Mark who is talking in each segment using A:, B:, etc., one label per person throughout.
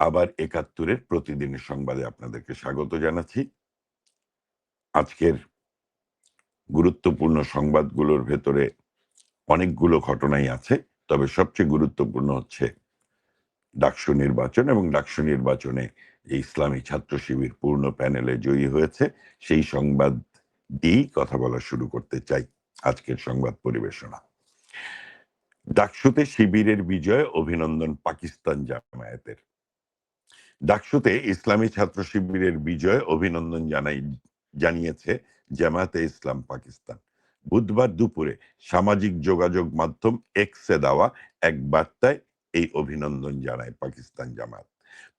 A: আবার একাত্তরের প্রতিদিনের সংবাদে আপনাদেরকে স্বাগত জানাচ্ছি। আজকের গুরুত্বপূর্ণ সংবাদগুলোর ভেতরে অনেকগুলো ঘটনাই আছে, তবে সবচেয়ে গুরুত্বপূর্ণ হচ্ছে ডাকসু নির্বাচন এবং ডাকসু নির্বাচনে ইসলামী ছাত্র শিবির পূর্ণ প্যানেলে জয়ী হয়েছে। সেই সংবাদ দিয়েই কথা বলা শুরু করতে চাই আজকের সংবাদ পরিবেশনা। ডাকসুতে শিবিরের বিজয়, অভিনন্দন পাকিস্তান জামায়াতের। ডাকসুতে ইসলামী ছাত্র শিবিরের বিজয় অভিনন্দন জানাই, জানিয়েছে জামায়াতে ইসলাম পাকিস্তান। বুধবার দুপুরে সামাজিক যোগাযোগ মাধ্যম এক্সে দেওয়া এক বার্তায় এই অভিনন্দন জানায় পাকিস্তান জামায়াত।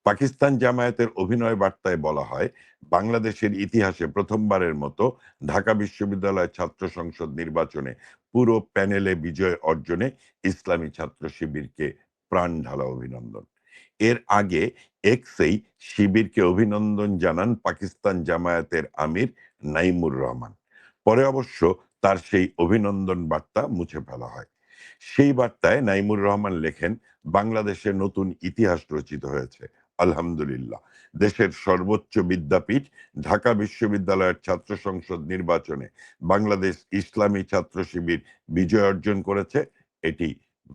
A: পাকিস্তান জামায়াতের অভিনয় বার্তায় বলা হয়, বাংলাদেশের ইতিহাসে প্রথমবারের মতো ঢাকা বিশ্ববিদ্যালয় ছাত্র সংসদ নির্বাচনে পুরো প্যানেলে বিজয় অর্জনে ইসলামী ছাত্র শিবিরকে প্রাণ ঢালা অভিনন্দন। এর আগে এক্সেই শিবিরকে অভিনন্দন জানান পাকিস্তান জামায়াতের আমির নাইমুর রহমান। পরে অবশ্য তার সেই অভিনন্দন বার্তা মুছে ফেলা হয়। সেই বার্তায় নাইমুর রহমান লেখেন, বাংলাদেশে নতুন ইতিহাস রচিত হয়েছে। আলহামদুলিল্লাহ। দেশের সর্বোচ্চ বিদ্যাপীঠ, ঢাকা বিশ্ববিদ্যালয়ের ছাত্র সংসদ নির্বাচনে বাংলাদেশ ইসলামী ছাত্র শিবির বিজয় অর্জন করেছে। এটি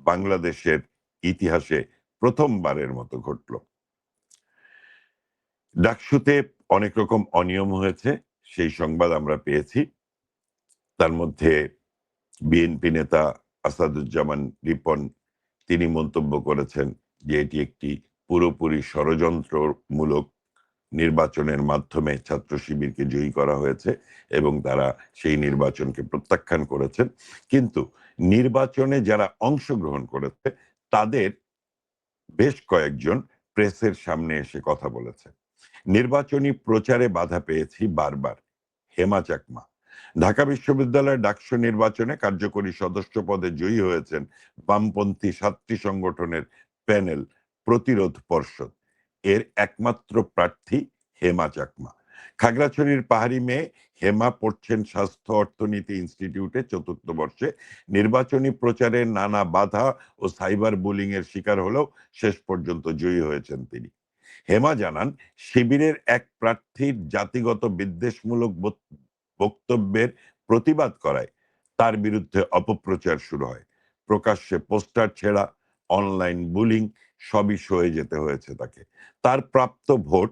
A: বাংলাদেশের ইতিহাসে প্রথমবারের মতো ঘটল। ডাকসুতে অনেক রকম অনিয়ম হয়েছে, সেই সংবাদ আমরা পেয়েছি। তার মধ্যে বিএনপি নেতা আসাদুজ্জামান রিপন, তিনি মন্তব্য করেছেন যে এটি একটি পুরোপুরি ষড়যন্ত্রমূলক নির্বাচনের মাধ্যমে ছাত্র শিবিরকে জয়ী করা হয়েছে এবং তারা সেই নির্বাচনকে প্রত্যাখ্যান করেছেন। কিন্তু নির্বাচনে যারা অংশগ্রহণ করেছে, তাদের বেশ কয়েকজন প্রেসের সামনে এসে কথা বলেছে। নির্বাচনী প্রচারে বাধা পেয়েছি বারবার। হেমা চাকমা, ঢাকা বিশ্ববিদ্যালয়ের ডাকসু নির্বাচনে কার্যকরী সদস্য পদে জয়ী হয়েছেন বামপন্থী সাতটি সংগঠনের প্যানেল প্রতিরোধ পর্ষদ। এর একমাত্র প্রার্থী হেমা চাকমা। খাগড়াছড়ির পাহাড়ি মেয়ে হেমা পড়ছেন স্বাস্থ্য অর্থনীতি ইনস্টিটিউটে চতুর্থ বর্ষে। নির্বাচনী প্রচারে নানা বাধা ও সাইবার বুলিং এর শিকার হলেও শেষ পর্যন্ত জয়ী হয়েছেন তিনি। হেমা জানান, শিবিরের এক প্রার্থীর জাতিগত বিদ্বেষমূলক বক্তব্যের প্রতিবাদ করায় তার বিরুদ্ধে অপপ্রচার শুরু হয়। প্রকাশ্যে পোস্টার ছেড়া, অনলাইন বুলিং সবই সয়ে যেতে হয়েছে তাকে। তার প্রাপ্ত ভোট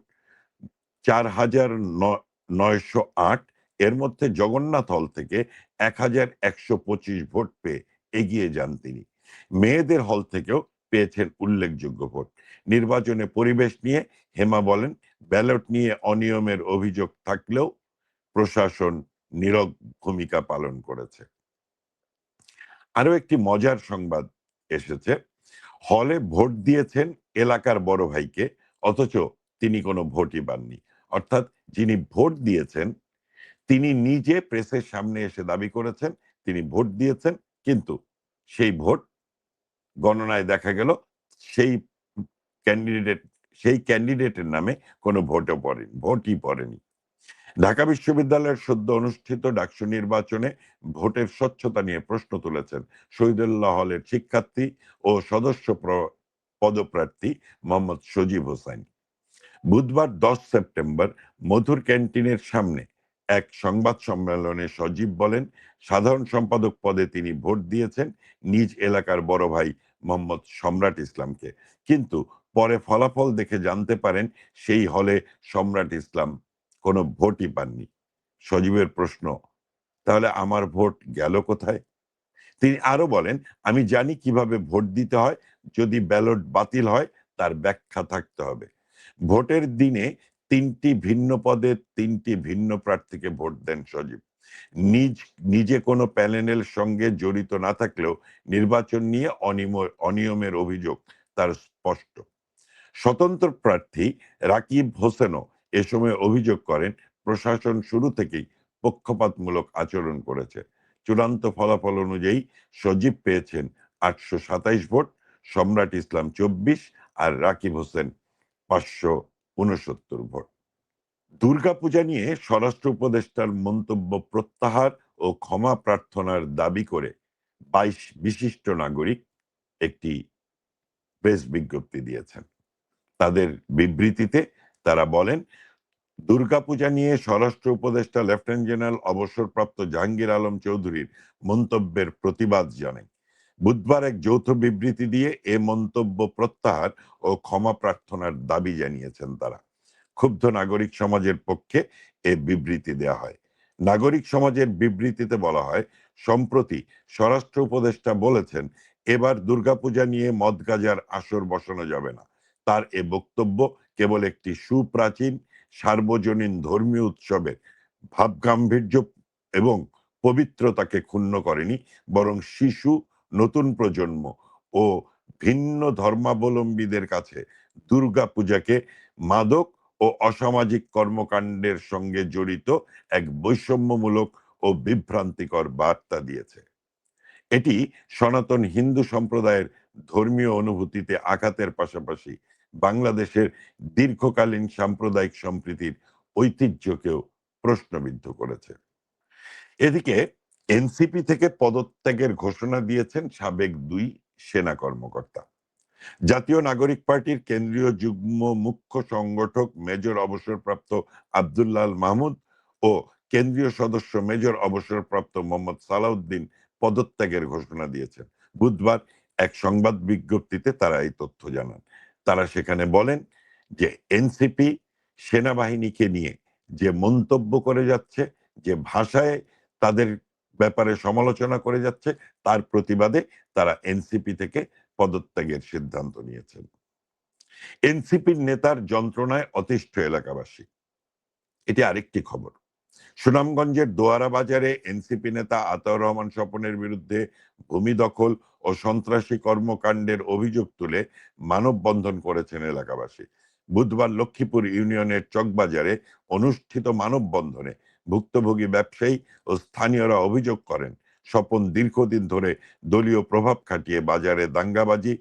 A: চার হাজার নয়শো আট, এর মধ্যে জগন্নাথ হল থেকে এক হাজার একশো পঁচিশ ভোট পেয়ে এগিয়ে যান তিনি। মেয়েদের হল থেকেও পেয়েছেন উল্লেখযোগ্য ভোট। নির্বাচনে পরিবেশ নিয়ে হেমা বলেন, ব্যালট নিয়ে অনিয়মের অভিযোগ থাকলেও প্রশাসন নীরব ভূমিকা পালন করেছে। আরও একটি মজার সংবাদ এসেছে। হলে ভোট দিয়েছেন এলাকার বড় ভাইকে, অথচ তিনি কোনো ভোটই পাননি। অর্থাৎ যিনি ভোট দিয়েছেন, তিনি নিজে প্রেসের সামনে এসে দাবি করেছেন, তিনি ভোট দিয়েছেন, কিন্তু সেই ভোট গণনায় দেখা গেল সেই ক্যান্ডিডেট সেই ক্যান্ডিডেটের নামে কোনো ভোটও পড়েনি, ভোটই পড়েনি। ঢাকা বিশ্ববিদ্যালয়ের সদ্য অনুষ্ঠিত ডাকসু নির্বাচনে ভোটের স্বচ্ছতা নিয়ে প্রশ্ন তুলেছেন শহীদুল্লাহ হলের শিক্ষার্থী ও সদস্য পদপ্রার্থী মোহাম্মদ সজীব হোসেন। বুধবার দশ সেপ্টেম্বর মধুর ক্যান্টিনের সামনে এক সংবাদ সম্মেলনে সজীব বলেন, সাধারণ সম্পাদক পদে তিনি ভোট দিয়েছেন নিজ এলাকার বড় ভাই মোহাম্মদ সম্রাট ইসলামকে। কিন্তু পরে ফলাফল দেখে জানতে পারেন সেই হলে সম্রাট ইসলাম কোনো ভোটই পাননি। সজীবের প্রশ্ন, তাহলে আমার ভোট গেল কোথায়? তিনি আরও বলেন, আমি জানি কীভাবে ভোট দিতে হয়, যদি ব্যালট বাতিল হয়, তার ব্যাখ্যা থাকতে হবে। ভোটের দিনে তিনটি ভিন্ন পদে তিনটি ভিন্ন প্রার্থীকে ভোট দেন সজীব। নিজ, নিজে কোনো প্যানেলের সঙ্গে জড়িত না থাকলেও নির্বাচন নিয়ে অনিয়মের অভিযোগ তার স্পষ্ট। স্বতন্ত্র প্রার্থী রাকিব হোসেনও এ সময় অভিযোগ করেন, প্রশাসন শুরু থেকেই পক্ষপাতমূলক আচরণ করেছে। চূড়ান্ত ফলাফল অনুযায়ী সজীব পেয়েছেন আটশো সাতাইশ ভোট, সম্রাট ইসলাম চব্বিশ আর রাকিব হোসেন পাঁচশো উনসত্তর ভোট। দুর্গাপূজা নিয়ে স্বরাষ্ট্র উপদেষ্টার মন্তব্য প্রত্যাহার ও ক্ষমা প্রার্থনার দাবি করে বাইশ বিশিষ্ট নাগরিক একটি প্রেস বিজ্ঞপ্তি দিয়েছেন। তাদের বিবৃতিতে তারা বলেন দুর্গাপূজা নিয়ে স্বরাষ্ট্র উপদেষ্টা লেফটেন্যান্ট জেনারেল অবসরপ্রাপ্ত জাহাঙ্গীর আলম চৌধুরীর মন্তব্যের প্রতিবাদ জানায়। বুধবার এক যৌথ বিবৃতি দিয়ে এ মন্তব্য প্রত্যাহার ও ক্ষমা প্রার্থনার দাবি জানিয়েছেন তারা। ক্ষুব্ধ নাগরিক সমাজের পক্ষে এ বিবৃতি দেয়া হয়। নাগরিক সমাজের বিবৃতিতে বলা হয়, সম্প্রতি স্বরাষ্ট্র উপদেষ্টা বলেছেন, এবার দুর্গাপূজা নিয়ে মদ গাজার আসর বসানো যাবে না। তার এ বক্তব্য কেবল একটি সুপ্রাচীন, সার্বজনীন ধর্মীয় উৎসবের ভাবগাম্ভীর্য এবং পবিত্রতাকে ক্ষুণ্ণ করেনি, বরং শিশু নতুন প্রজন্ম ও ভিন্ন ধর্মাবলম্বীদের কাছে দুর্গা পূজাকে মাদক ও অসামাজিক কর্মকাণ্ডের সঙ্গে জড়িত এক বৈষম্যমূলক ও বিভ্রান্তিকর বার্তা দিয়েছে। এটি সনাতন হিন্দু সম্প্রদায়ের ধর্মীয় অনুভূতিতে আঘাতের পাশাপাশি বাংলাদেশের দীর্ঘকালীন সাম্প্রদায়িক সম্প্রীতির ঐতিহ্যকেও প্রশ্নবিদ্ধ করেছে। এদিকে এনসিপি থেকে পদত্যাগের ঘোষণা দিয়েছেন সাবেক দুই সেনা কর্মকর্তা। জাতীয় নাগরিক পার্টির কেন্দ্রীয় যুগ্ম মুখ্য সংগঠক মেজর অবসরপ্রাপ্ত আবদুল্লাল মাহমুদ ও কেন্দ্রীয় সদস্য মেজর অবসরপ্রাপ্ত মোহাম্মদ সালাউদ্দিন পদত্যাগের ঘোষণা দিয়েছেন। বুধবার এক সংবাদ বিজ্ঞপ্তিতে তারা এই তথ্য জানান। তারা সেখানে বলেন যে এনসিপি সেনাবাহিনীকে নিয়ে যে মন্তব্য করে যাচ্ছে, যে ভাষায় তাদের ব্যাপারে সমালোচনা করে যাচ্ছে, তার প্রতিবাদে তারা এনসিপি থেকে পদত্যাগের সিদ্ধান্ত নিয়েছেন। এনসিপির নেতার যন্ত্রণায় অতিষ্ঠ এলাকাবাসী। এটি আরেকটি খবর। সুনামগঞ্জের দোয়ারা বাজারে এনসিপি নেতা আতাউর রহমান স্বপনের বিরুদ্ধে ভূমি দখল ও সন্ত্রাসী কর্মকাণ্ডের অভিযোগ তুলে মানববন্ধন করেছেন এলাকাবাসী। বুধবার লক্ষ্মীপুর ইউনিয়নের চকবাজারে অনুষ্ঠিত মানববন্ধনে ভুক্তভোগী ব্যবসায়ী ও স্থানীয়রা অভিযোগ করেন, স্বপন দীর্ঘদিন ধরে দলীয় প্রভাব খাটিয়ে বাজারে দাঙ্গাবাজি,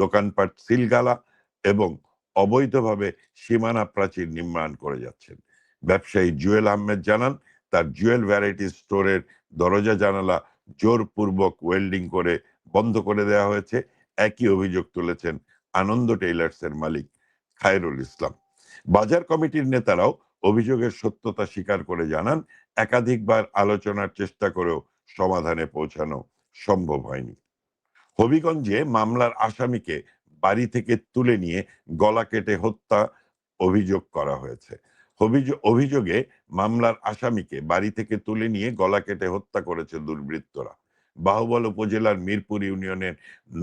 A: দোকানপাট সিলগালা এবং অবৈধভাবে সীমানা প্রাচীর নির্মাণ করে যাচ্ছেন। ব্যবসায়ী জুয়েল আহমেদ জানান, তার জুয়েল ভ্যারাইটি স্টোরের দরজা জানালা জোরপূর্বক ওয়েল্ডিং করে বন্ধ করে দেওয়া হয়েছে। একই অভিযোগ তুলেছেন আনন্দ টেইলার্সের মালিক খায়রুল ইসলাম। বাজার কমিটির নেতারাও অভিযোগের সত্যতা স্বীকার করে জানান, একাধিকবার আলোচনার চেষ্টা করেও সমাধানে পৌঁছানো সম্ভব হয়নি। হবিগঞ্জে মামলার আসামিকে বাড়ি থেকে তুলে নিয়ে গলা কেটে হত্যা অভিযোগ করা হয়েছে। অভিযোগে মামলার আসামিকে বাড়ি থেকে তুলে নিয়ে গলা কেটে হত্যা করেছে দুর্বৃত্তরা। বাহুবল উপজেলার মিরপুর ইউনিয়নের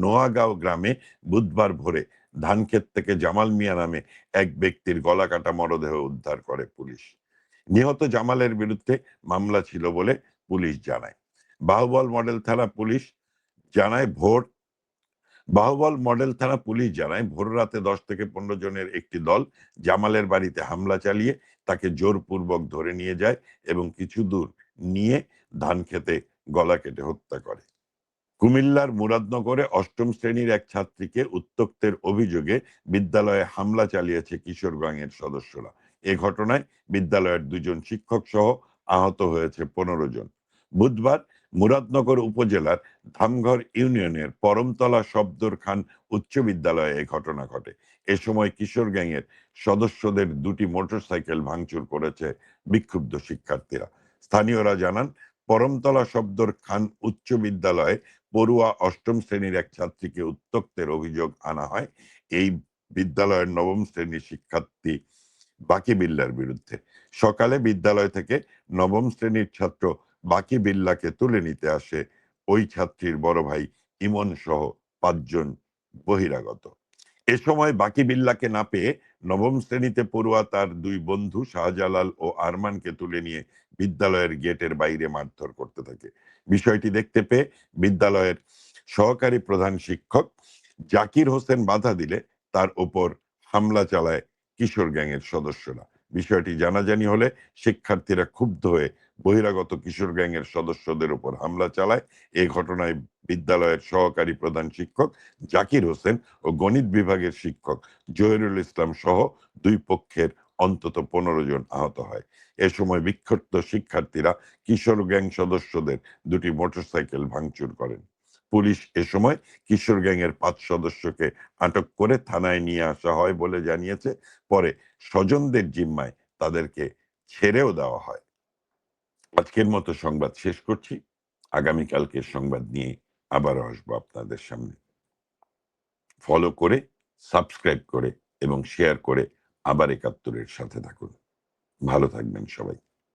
A: নোয়াগাঁও গ্রামে বুধবার ভোরে ধানক্ষেত থেকে জামাল মিয়া নামে এক ব্যক্তির গলা কাটা মরদেহ উদ্ধার করে পুলিশ। নিহত জামালের বিরুদ্ধে মামলা ছিল বলে পুলিশ জানায়। বাহুবল মডেল থানা পুলিশ জানায় ভোর, বাহুবল মডেল থানা পুলিশ জানায় ভোর রাতে দশ থেকে পনেরো জনের একটি দল জামালের বাড়িতে হামলা চালিয়ে তাকে জোরপূর্বক ধরে নিয়ে যায় এবং কিছু দূর নিয়ে ধান খেতে গলা কেটে হত্যা করে। কুমিল্লার মুরাদনগরে অষ্টম শ্রেণির এক ছাত্রীকে উত্তক্তের অভিযোগে বিদ্যালয়ে হামলা চালিয়েছে কিশোরগঞ্জের সদস্যরা। এ ঘটনায় বিদ্যালয়ের দুজন শিক্ষক সহ আহত হয়েছে পনেরো জন। বুধবার মুরাদনগর উপজেলার ধামঘর ইউনিয়নের পরমতলা শব্দর খান উচ্চ বিদ্যালয়ে এ ঘটনা ঘটে। এ সময় কিশোর গ্যাংয়ের সদস্যদের দুটি মোটরসাইকেল ভাঙচুর করেছে বিক্ষুব্ধ শিক্ষার্থীরা। স্থানীয়রা জানান, পরমতলা শব্দর খান উচ্চ বিদ্যালয়ে পড়ুয়া অষ্টম শ্রেণির এক ছাত্রীকে উত্তক্তের অভিযোগ আনা হয়। এই বিদ্যালয়ের নবম শ্রেণির শিক্ষার্থী বাকি বিল্লার বিরুদ্ধে। সকালে বিদ্যালয় থেকে নবম শ্রেণির ছাত্র বাকি বিল্লাকে তুলে নিতে আসে ওই ছাত্রীর বড় ভাই ইমন সহ পাঁচজন বহিরাগত। এ সময় বাকি বিল্লাকে না পেয়ে নবম শ্রেণীতে পড়ুয়া তার দুই বন্ধু শাহজালাল ও আরমানকে তুলে নিয়ে বিদ্যালয়ের গেটের বাইরে মারধর করতে থাকে। বিষয়টি দেখতে পেয়ে বিদ্যালয়ের সহকারী প্রধান শিক্ষক জাকির হোসেন বাধা দিলে তার ওপর হামলা চালায় কিশোর গ্যাংয়ের সদস্যরা। বিষয়টি জানাজানি হলে শিক্ষার্থীরা ক্ষুব্ধ হয়ে বহিরাগত কিশোর গ্যাংয়ের সদস্যদের উপর হামলা চালায়। এ ঘটনায় বিদ্যালয়ের সহকারী প্রধান শিক্ষক জাকির হোসেন ও গণিত বিভাগের শিক্ষক জহিরুল ইসলাম সহ দুই পক্ষের অন্তত পনেরো জন আহত হয়। এ সময় বিক্ষুব্ধ শিক্ষার্থীরা কিশোর গ্যাং সদস্যদের দুটি মোটরসাইকেল ভাঙচুর করেন। পুলিশ এ সময় কিশোর গ্যাংয়ের পাঁচ সদস্যকে আটক করে থানায় নিয়ে আসা হয় বলে জানিয়েছে। পরে স্বজনদের জিম্মায় তাদেরকে ছেড়েও দেওয়া হয়। আজকের মতো সংবাদ শেষ করছি। আগামীকালকের সংবাদ নিয়ে আবারও আসব আপনাদের সামনে। ফলো করে সাবস্ক্রাইব করে এবং শেয়ার করে আবার একাত্তরের সাথে থাকুন। ভালো থাকবেন সবাই।